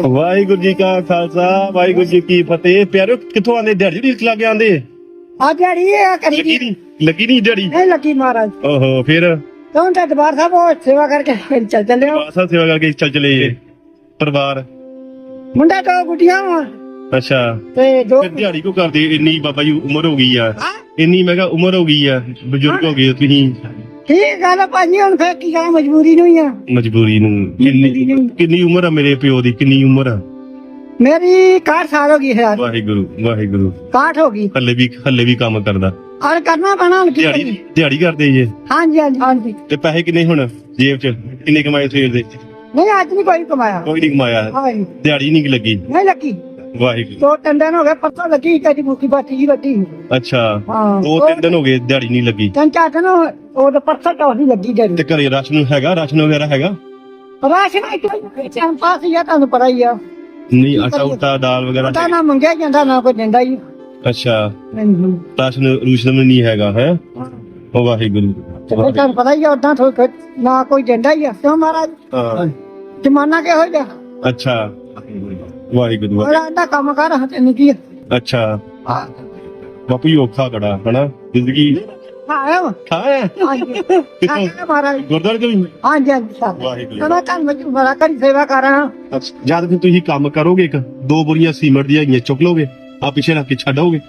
ਵਾਹਿਗੁਰੂ ਜੀ ਕਾ ਖਾਲਸਾ ਵਾਹਿਗੁਰੂ ਜੀ ਕੀ ਫਤਿਹ। ਪਿਆਰੋ ਕਿੱਥੋਂ ਆਂਦੇ ਦਿਹਾੜੀ ਦੀ ਲਾ ਕੇ ਆਂਦੇ ਆ ਜਿਹੜੀ ਇਹ ਕਰੀ ਲੱਗੀ ਦੀ। ਨਹੀਂ ਲੱਗੀ ਨਹੀਂ ਦਿਹਾੜੀ? ਨਹੀਂ ਲੱਗੀ ਮਹਾਰਾਜ। ਓਹੋ ਫਿਰ? ਤੋਂ ਤੇ ਦਰਬਾਰ ਸਾਹਿਬ ਉਹ ਸੇਵਾ ਕਰਕੇ ਫਿਰ ਚੱਲ ਚੱਲੇ ਹੋ। ਬਾਸਾ ਸੇਵਾ ਕਰਕੇ ਚੱਲ ਚਲੇ ਜੇ ਪਰਿਵਾਰ। ਮੁੰਡਾ ਤੋਂ ਗੁੱਡੀਆਂ ਵਾ। ਅੱਛਾ। ਤੇ ਦੋ ਫਿਰ ਦਿਹਾੜੀ ਕੋ ਕਰਦੇ? ਇੰਨੀ ਬਾਬਾ ਜੀ ਉਮਰ ਹੋ ਗਈ ਆ। ਇੰਨੀ ਮੈਂ ਕਿਹਾ ਉਮਰ ਹੋ ਗਈ ਆ ਬਜ਼ੁਰਗ ਹੋ ਗਏ ਤੁਸੀਂ। ਠੀਕ ਗੱਲ ਆ ਭਾਜੀ ਹੁਣ ਫੇਰ ਕੀ ਕਰਾਂ? ਮਜਬੂਰੀ ਨੂੰ ਹੀ ਆ। ਮਜਬੂਰੀ ਨੂੰ। ਕਿੰਨੀ ਕਿੰਨੀ ਉਮਰ ਆ ਮੇਰੇ ਪਿਓ ਦੀ? ਕਿੰਨੀ ਉਮਰ ਆ? ਮੇਰੀ 61 ਸਾਲ ਹੋ ਗਈ ਹੈ ਵਾਹਿਗੁਰੂ ਵਾਹਿਗੁਰੂ। 61 ਹੋ ਗਈ। ਹੱਲੇ ਵੀ ਹੱਲੇ ਵੀ ਕੰਮ ਕਰਦਾ। ਔਰ ਕਰਨਾ ਪੈਣਾ ਹੁਣ ਕੀ ਦਿਹਾੜੀ ਕਰੀਏ? ਦਿਹਾੜੀ ਕਰਦੇ ਜੇ। ਹਾਂਜੀ ਹਾਂਜੀ ਹਾਂਜੀ। ਤੇ ਪੈਸੇ ਕਿੰਨੇ ਹੁਣ ਜੇਬ 'ਚ? ਕਿੰਨੇ ਕਮਾਏ ਸਵੇਰ ਦੇ? ਨਹੀਂ ਅੱਜ ਨਹੀਂ ਕੋਈ ਕਮਾਇਆ। ਕੋਈ ਨਹੀਂ ਕਮਾਇਆ। ਹਾਂਜੀ ਦਿਹਾੜੀ ਨਹੀਂ ਲੱਗੀ। ਨਹੀਂ ਲੱਗੀ। ਵਾਹਿਗੁਰੂ। ਦੋ ਤਿੰਨ ਦਿਨ ਹੋ ਗਏ ਪਰਸੋਂ ਲੱਗੀ ਕਦੀ ਮੁੱਕੀ ਬਾਟੀ ਜੀ ਬੱਟੀ ਅੱਛਾ ਹਾਂ। ਦੋ ਤਿੰਨ ਦਿਨ ਹੋ ਗਏ ਦਿਹਾੜੀ ਨਹੀਂ ਲੱਗੀ। ਤਿੰਨ ਚਾਰ ਦਿਨ ਉਹ ਤਾਂ ਪਰਸੋਂ ਤਾਂ ਉਹਦੀ ਲੱਗੀ ਤੇ ਜਰੀ ਘਰੇ ਰਾਸ਼ਨ ਹੈਗਾ ਰਾਸ਼ਨ ਵਗੈਰਾ ਹੈਗਾ? ਰਾਸ਼ਨ ਇੱਕ ਟਾਈਮ ਪਾਸ ਹੀ ਆ ਤੁਹਾਨੂੰ ਪਤਾ ਹੀ ਆ। ਨਹੀਂ ਆਟਾ ਉਟਾ ਦਾਲ ਵਗੈਰਾ ਪਤਾ ਨਾ ਮੰਗਿਆ ਜਾਂਦਾ ਨਾ ਕੋਈ ਦਿੰਦਾ ਹੀ। ਅੱਛਾ। ਮੈਨੂੰ ਰਾਸ਼ਨ ਰੂਸ਼ਨ ਨਹੀਂ ਹੈਗਾ ਹੈ? ਉਹ ਵਾਹਿਗੁਰੂ। ਤੇ ਫਿਰ ਤੁਹਾਨੂੰ ਪਤਾ ਹੀ ਆ ਉਦਾਂ ਥੋੜਾ ਨਾ ਕੋਈ ਦਿੰਦਾ ਹੀ ਆ। ਕਿਉਂ ਮਹਾਰਾਜ? ਹਾਂ। ਜ਼ਮਾਨਾ ਕਿਹੋ ਜਿਹਾ? ਅੱਛਾ। ਵਾਹਿਗੁਰੂ ਬੜਾ ਇਹਦਾ ਕੰਮ ਕਰ ਹਤੇ ਨਹੀਂ ਕੀ ਅੱਛਾ। ਬਾਪੂ ਜੀ ਔਖਾ ਕੜਾ ਹਨਾ? ਜ਼ਿੰਦਗੀ। ਆਇਆ ਵਾ? ਖਾਇਆ? ਆਇਆ ਮਹਾਰਾਜ। ਗੁਰਦੁਆਰੇ ਤੋਂ ਵੀ ਹਾਂਜੀ ਹਾਂਜੀ ਸਾਹਿਬ ਵਾਹਿਗੁਰੂ। ਚਲੋ ਤੁਹਾਨੂੰ ਮੈਂ ਬੜਾ ਕਰੀ ਸੇਵਾ ਕਰਾਂ ਜਦ ਫਿਰ ਤੁਸੀਂ ਕੰਮ ਕਰੋਗੇ ਇੱਕ ਦੋ ਬੋਰੀਆਂ ਸੀਮਟ ਦੀਆਂ ਹੈਗੀਆਂ ਚੁੱਕ ਲਓਗੇ ਆ ਪਿੱਛੇ ਰੱਖ ਕੇ ਛੱਡੋਗੇ?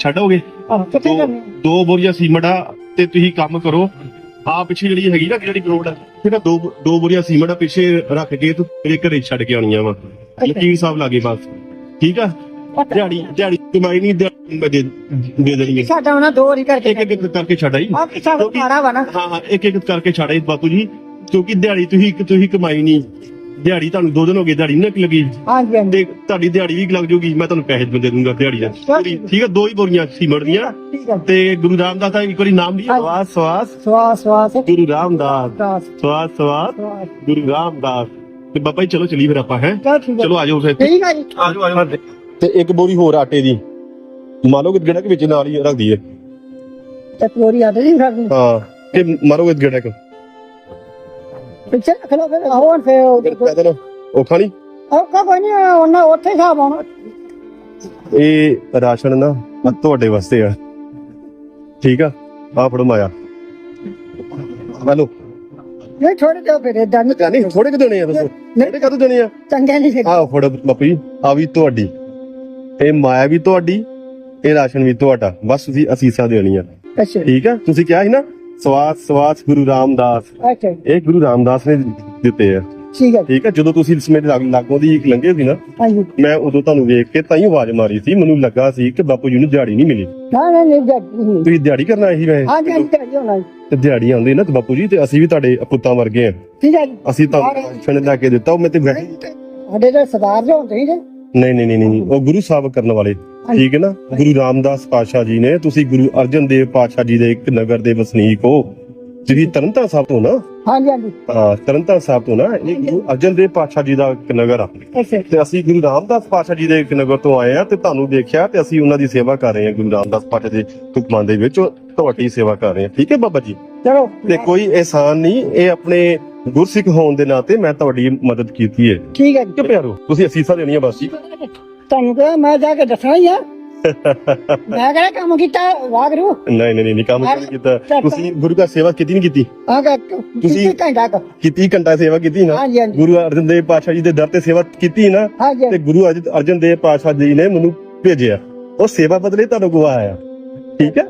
ਛੱਡੋਗੇ? ਆਹ, ਕਿੱਥੇ ਦੋ ਕਰਨੀ? ਦੋ ਬੋਰੀਆਂ ਸੀਮਟ ਆ ਤੇ ਤੁਸੀਂ ਕੰਮ ਕਰੋ। ਆ ਪਿੱਛੇ ਜਿਹੜੀ ਹੈਗੀ ਨਾ ਜਿਹੜੀ ਗਰਾਊਂਡ ਆ ਆ ਦੋ ਦੋ ਬੋਰੀਆਂ ਸੀਮਟ ਆ ਪਿੱਛੇ ਰੱਖ ਕੇ ਤੂੰ ਤੇਰੇ ਘਰੇ ਛੱਡ ਕੇ ਆਉਣੀਆਂ ਵਾ। ਲਕੀਰ ਸਾਹਿਬ ਲਾਗੇ ਬਸ। ਠੀਕ ਆ? ਦਿਹਾੜੀ ਦਿਹਾੜੀ ਕਮਾਈ ਨਹੀਂ ਦਿਹਾੜੀ ਮੈਂ ਦੇ ਦੇ ਦੇਣੀ ਹੈ ਸਾਡਾ ਉਹਨਾਂ ਦੋ ਵਾਰੀ ਕਰਕੇ ਇੱਕ ਇੱਕ ਕਰਕੇ ਛੱਡ ਆਈ। ਆ ਪਿੱਛਾ ਮਾਰਾ ਵਾ ਨਾ। ਹਾਂ ਹਾਂ ਇੱਕ ਇੱਕ ਕਰਕੇ ਛੱਡ ਆਈ ਬਾਪੂ ਜੀ। ਕਿਉਂਕਿ ਦਿਹਾੜੀ ਤੁਸੀਂ ਤੁਸੀਂ ਕਮਾਈ ਨਹੀਂ। ਦਿਹਾੜੀ ਤੁਹਾਨੂੰ ਦੋ ਦਿਨ ਹੋ ਗਏ ਦਿਹਾੜੀ ਨਹੀਂ ਲੱਗੀ ਹਾਂਜੀ ਹਾਂਜੀ। ਤੇ ਤੁਹਾਡੀ ਦਿਹਾੜੀ ਵੀ ਲੱਗ ਜਾਊਗੀ ਮੈਂ ਤੁਹਾਨੂੰ ਪੈਸੇ ਦੇ ਦੂੰਗਾ ਦਿਹਾੜੀ ਦਾ। ਠੀਕ ਆ ਦੋ ਹੀ ਬੋਰੀਆਂ ਸੀਮਟ ਦੀਆਂ। ਹੈ ਤੇ ਗੁਰੂ ਰਾਮਦਾਸ ਦਾ ਇੱਕ ਵਾਰੀ ਨਾਮ ਹਾਂਜੀ। ਸਵਾਸ ਸਵਾਸ। ਸਵਾਸ ਸਵਾਸ। ਗੁਰੂ ਰਾਮਦਾਸ। ਦਾਸ ਸਵਾਸ ਸਵਾਸ। ਸਵਾਸ। ਗੁਰੂ ਰਾਮਦਾਸ। ਤੇ ਬਾਬਾ ਜੀ ਚਲੋ ਚਲੀ ਫਿਰ ਆਪਾਂ ਹੈ? ਚਲੋ ਆਜੋ ਫਿਰ। ਠੀਕ ਹੈ ਜੀ। ਆਜੋ ਆਜੋ। ਤੇ ਇੱਕ ਬੋਰੀ ਹੋਰ ਆਟੇ ਦੀ। ਮਾਰੋਗੇ ਗੇੜਾ ਕਿ ਵਿੱਚ ਨਾਲ ਹੀ ਰੱਖਦੀ ਹੈ ਤੇ ਪੂਰੀ ਆਦੇ ਨਹੀਂ ਕਰਨੀ ਹਾਂ ਤੇ ਮਾਰੋਗੇ ਗੇੜਾ ਕਿ ਪਿੱਛੇ ਰੱਖ ਲਓ ਫਿਰ। ਹੋਰ ਫਿਰ ਉਹ- ਪੈਦਲ। ਔਖਾ ਨਹੀਂ ਉਹ ਕਾ ਕੋਈ ਨਹੀਂ ਉਹਨਾਂ ਉੱਥੇ ਹਿਸਾਬ ਆਉਣਾ ਇਹ ਰਾਸ਼ਨ ਨਾ ਤੁਹਾਡੇ ਵਾਸਤੇ ਆ। ਠੀਕ ਆ? ਆ ਫੜੋ ਮਾਇਆ। ਹਲੋ ਨਹੀਂ ਛੋੜ ਦਿਓ ਫਿਰ ਏਦਾਂ ਨਹੀਂ ਨਹੀਂ ਥੋੜੇ ਕਿ ਦੇਣੇ ਆ ਦੱਸੋ। ਥੋੜੇ ਕਦੋਂ ਦੇਣੇ ਆ? ਚੰਗੇ ਨਹੀਂ ਫਿਰ। ਆਹ ਫੜੋ ਬਾਪੂ ਜੀ ਆ ਵੀ ਤੁਹਾਡੀ ਇਹ ਮਾਇਆ ਵੀ ਤੁਹਾਡੀ ਇਹ ਰਾਸ਼ਨ ਵੀ ਤੁਹਾਡਾ ਬਸ ਤੁਸੀਂ ਅਸੀਸਾਂ ਦੇਣੀਆਂ। ਅੱਛਾ। ਠੀਕ ਆ? ਤੁਸੀਂ ਕਿਹਾ ਸੀ ਨਾ ਸਵਾਸ ਸਵਾਸ ਗੁਰੂ ਰਾਮਦਾਸ। ਅੱਛਾ। ਇਹ ਗੁਰੂ ਰਾਮਦਾਸ ਨੇ ਦਿੱਤੇ ਆ। ਠੀਕ ਹੈ ਜੀ, ਠੀਕ ਆ ਜਦੋਂ ਤੁਸੀਂ ਇਸ ਮੇਰੇ ਲਾਗ- ਲਾਗੋਂ ਦੀ ਲੰਘੇ ਸੀ ਨਾ ਹਾਂਜੀ। ਮੈਂ ਉਦੋਂ ਤੁਹਾਨੂੰ ਵੇਖ ਕੇ ਤਾਂ ਹੀ ਆਵਾਜ਼ ਮਾਰੀ ਸੀ ਮੈਨੂੰ ਲੱਗਾ ਸੀ ਕਿ ਬਾਪੂ ਜੀ ਨੂੰ ਦਿਹਾੜੀ ਨਹੀਂ ਮਿਲੀ। ਨਾ ਨਾ ਨਹੀਂ ਜੱਟ ਤੁਸੀਂ ਦਿਹਾੜੀ ਕਰਨਾ ਇਹੀ ਵੈਸੇ? ਹਾਂਜੀ ਹਾਂਜੀ ਕਰਿਓ ਨਾ ਜੀ। ਤੇ ਦਿਹਾੜੀ ਆਉਂਦੀ ਨਾ ਤੇ ਬਾਪੂ ਜੀ ਤੇ ਅਸੀਂ ਵੀ ਤੁਹਾਡੇ ਪੁੱਤਾਂ ਵਰਗੇ ਆ। ਠੀਕ ਹੈ ਜੀ। ਅਸੀਂ ਤੁਹਾਨੂੰ ਰਾਸ਼ਨ ਲੈ ਕੇ ਦਿੱਤਾ ਉਹ ਮੈਂ ਤੇ ਵੈਸੇ ਸਾਡੇ ਦੇ ਸਰਦਾਰ ਜੋ ਹੁੰਦੇ ਜੀ ਨਹੀਂ ਨਹੀਂ ਨਹੀਂ ਨਹੀਂ ਉਹ ਗੁਰੂ ਸਾਹਿਬ ਕਰਨ ਵਾਲੇ। ਠੀਕ ਹੈ ਨਾ? ਗੁਰੂ ਰਾਮਦਾਸ ਪਾਤਸ਼ਾਹ ਜੀ ਨੇ ਤੁਸੀਂ ਗੁਰੂ ਅਰਜਨ ਦੇਵ ਪਾਤਸ਼ਾਹ ਜੀ ਦੇ ਇੱਕ ਨਗਰ ਦੇ ਵਸਨੀਕ ਹੋ। ਤੁਸੀਂ ਤਰਨਤਾਰਨ ਸਾਹਿਬ ਤੋਂ ਨਾ? ਹਾਂਜੀ ਹਾਂਜੀ। ਹਾਂ ਤਰਨਤਾਰਨ ਸਾਹਿਬ ਤੋਂ ਨਾ ਇਹ ਗੁਰੂ ਅਰਜਨ ਦੇਵ ਪਾਤਸ਼ਾਹ ਜੀ ਦਾ ਇੱਕ ਨਗਰ ਆ। ਅੱਛਾ ਤੇ ਅਸੀਂ ਗੁਰੂ ਰਾਮਦਾਸ ਪਾਤਸ਼ਾਹ ਜੀ ਦੇ ਇੱਕ ਨਗਰ ਤੋਂ ਆਏ ਆ ਤੇ ਤੁਹਾਨੂੰ ਦੇਖਿਆ ਤੇ ਅਸੀਂ ਉਹਨਾਂ ਦੀ ਸੇਵਾ ਕਰ ਰਹੇ ਹਾਂ ਗੁਰੂ ਰਾਮਦਾਸ ਪਾਤਸ਼ਾਹ ਦੇ ਹੁਕਮਾਂ ਦੇ ਵਿੱਚ ਉਹ ਤੁਹਾਡੀ ਸੇਵਾ ਕਰ ਰਹੇ ਹਾਂ। ਠੀਕ ਹੈ ਬਾਬਾ ਜੀ? ਚਲੋ। ਤੇ ਕੋਈ ਅਹਿਸਾਨ ਨਹੀਂ ਇਹ ਆਪਣੇ ਗੁਰਸਿੱਖ ਹੋਣ ਦੇ ਨਾਤੇ ਮੈਂ ਤੁਹਾਡੀ ਮਦਦ ਕੀਤੀ ਹੈ। ਠੀਕ ਹੈ ਜੀ। ਕਿ ਪਿਆਰੋ ਤੁਸੀਂ ਅਸੀਸਾਂ ਦੇਣੀਆਂ ਬਸ ਜੀ। ਤੁਹਾਨੂੰ ਕਿਹਾ ਮੈਂ ਜਾ ਕੇ ਦੱਸਣਾ ਹੀ ਆ। ਮੈਂ ਕਿਹੜਾ ਕੰਮ ਕੀਤਾ ਵਾਗਰੂ ਨਹੀਂ ਨਹੀਂ ਨਹੀਂ ਕੰਮ ਨਹੀਂ ਕੀਤਾ? ਤੁਸੀਂ ਗੁਰੂ ਦਾ ਸੇਵਾ ਕੀਤੀ ਨਹੀਂ ਕੀਤੀ? ਕੇ ਤੁਸੀਂ ਘੰਟਾ ਕੁ। ਕੀਤੀ ਘੰਟਾ ਸੇਵਾ ਕੀਤੀ ਨਾ? ਹਾਂਜੀ ਹਾਂਜੀ। ਗੁਰੂ ਅਰਜਨ ਦੇਵ ਪਾਤਸ਼ਾਹ ਜੀ ਦੇ ਦਰ ਤੇ ਸੇਵਾ ਕੀਤੀ ਨਾ ਹਾਂਜੀ ਤੇ ਗੁਰੂ ਅਰਜ- ਅਰਜਨ ਦੇਵ ਪਾਤਸ਼ਾਹ ਜੀ ਨੇ ਮੈਨੂੰ ਭੇਜਿਆ। ਉਹ ਸੇਵਾ ਬਦਲੇ ਤੁਹਾਨੂੰ ਗਵਾਇਆ ਠੀਕ ਹੈ?